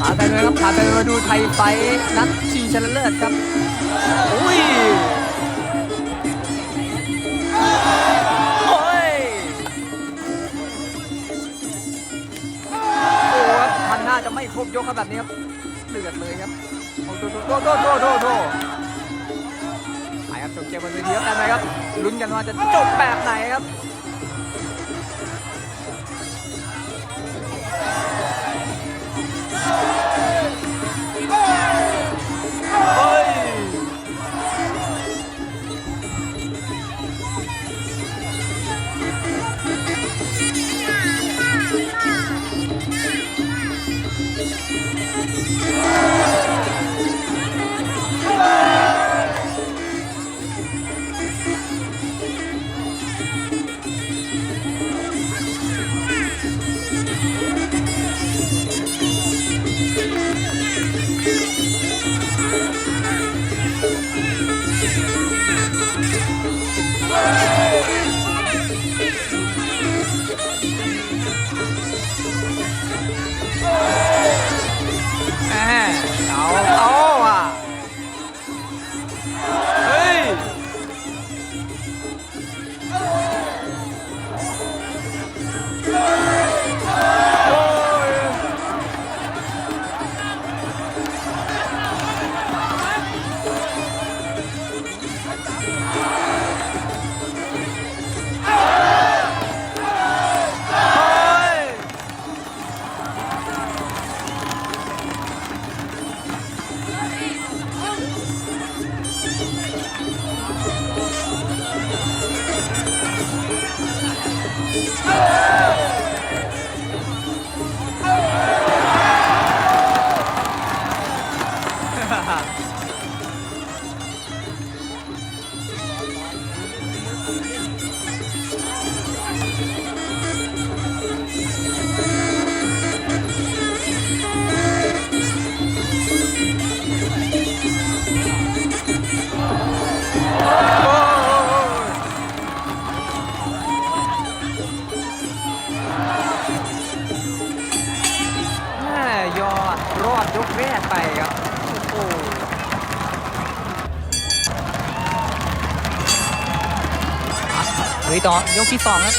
ขาไปเลยครับขาไปมาดูไทยไฟนัดชิงชนะเลิศครับอุ้ยโอ้ยโอ้ครับพันหน้าจะไม่ครบยกครับแบบนี้ครับเดือดเลยครับโอ้โหโทษโทษโทษโทษโทษไปครับจบเกมบนเวทีครับแต่ไหนครับลุ้นกันว่าจะจบแบบไหนครับ เรอดยกแรกไปครับโอ้โหอะเฮ้ยต่อยกที่สองครับ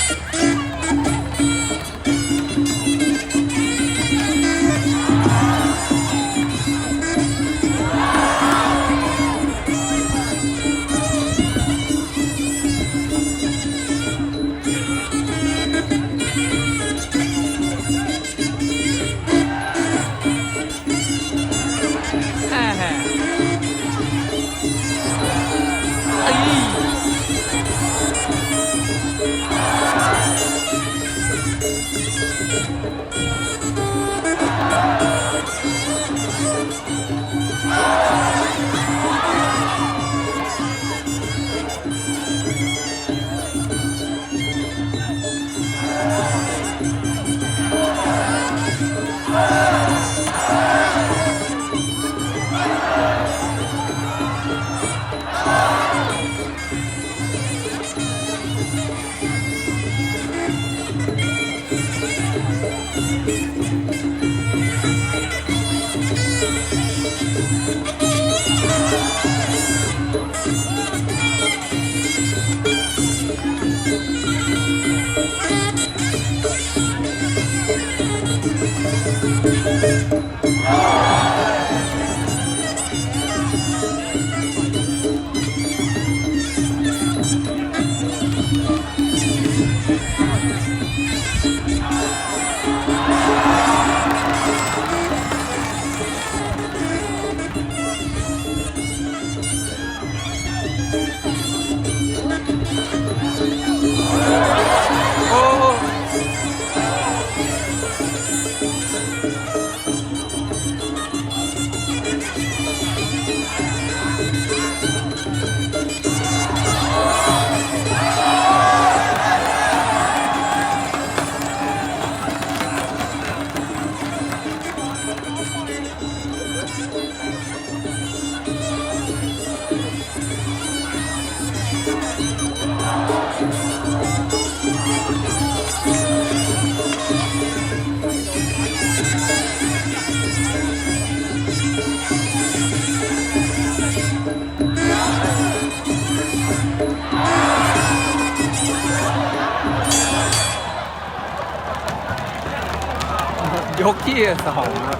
ยกที่สองครับ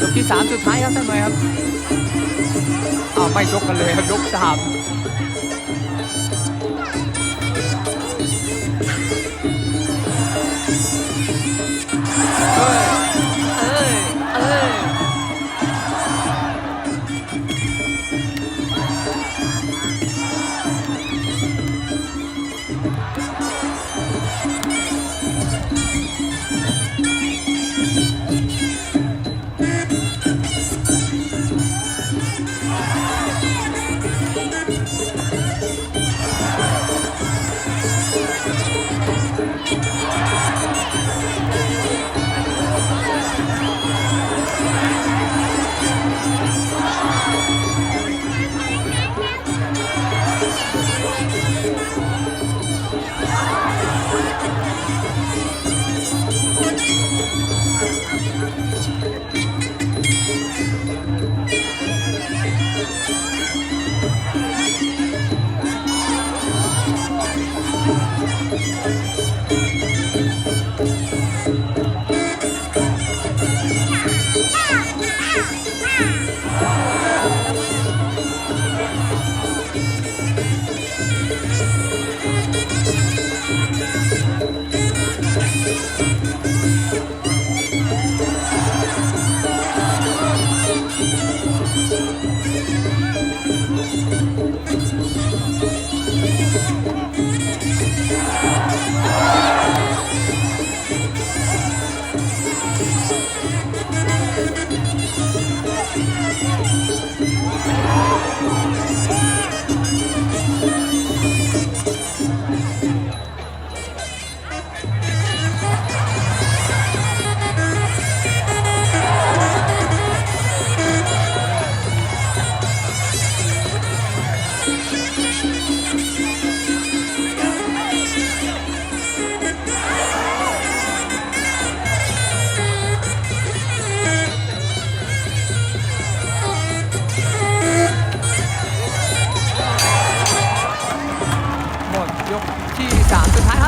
ยกที่สามสุดท้ายครับท่านหมครับอ้าวไม่ชกกันเลยครับยกสาม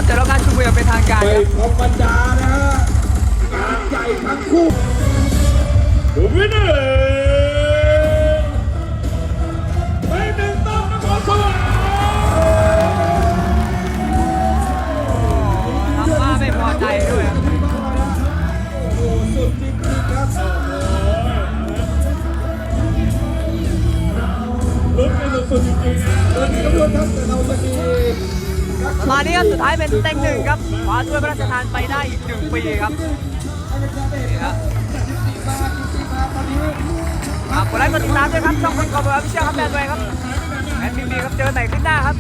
3สุดท้ายครับเดี๋ยวเราการชุมนุมอย่างเป็นทางการไม่ครับธรรมดานะฮะการใหญ่ทั้งคู่วิน มาเนี่ยสุดท้ายเป็นเต็งหนึ่งครับคว้าถ้วยพระราชทานไปได้อีกหนึ่งปีครับนี่ฮะฝากกดไลค์กดติดตามด้วยครับช่องคนกอบแบบพิเชียครับแบนด้วยครับแอนบีบีครับเจอไหนขึ้นหน้าครับ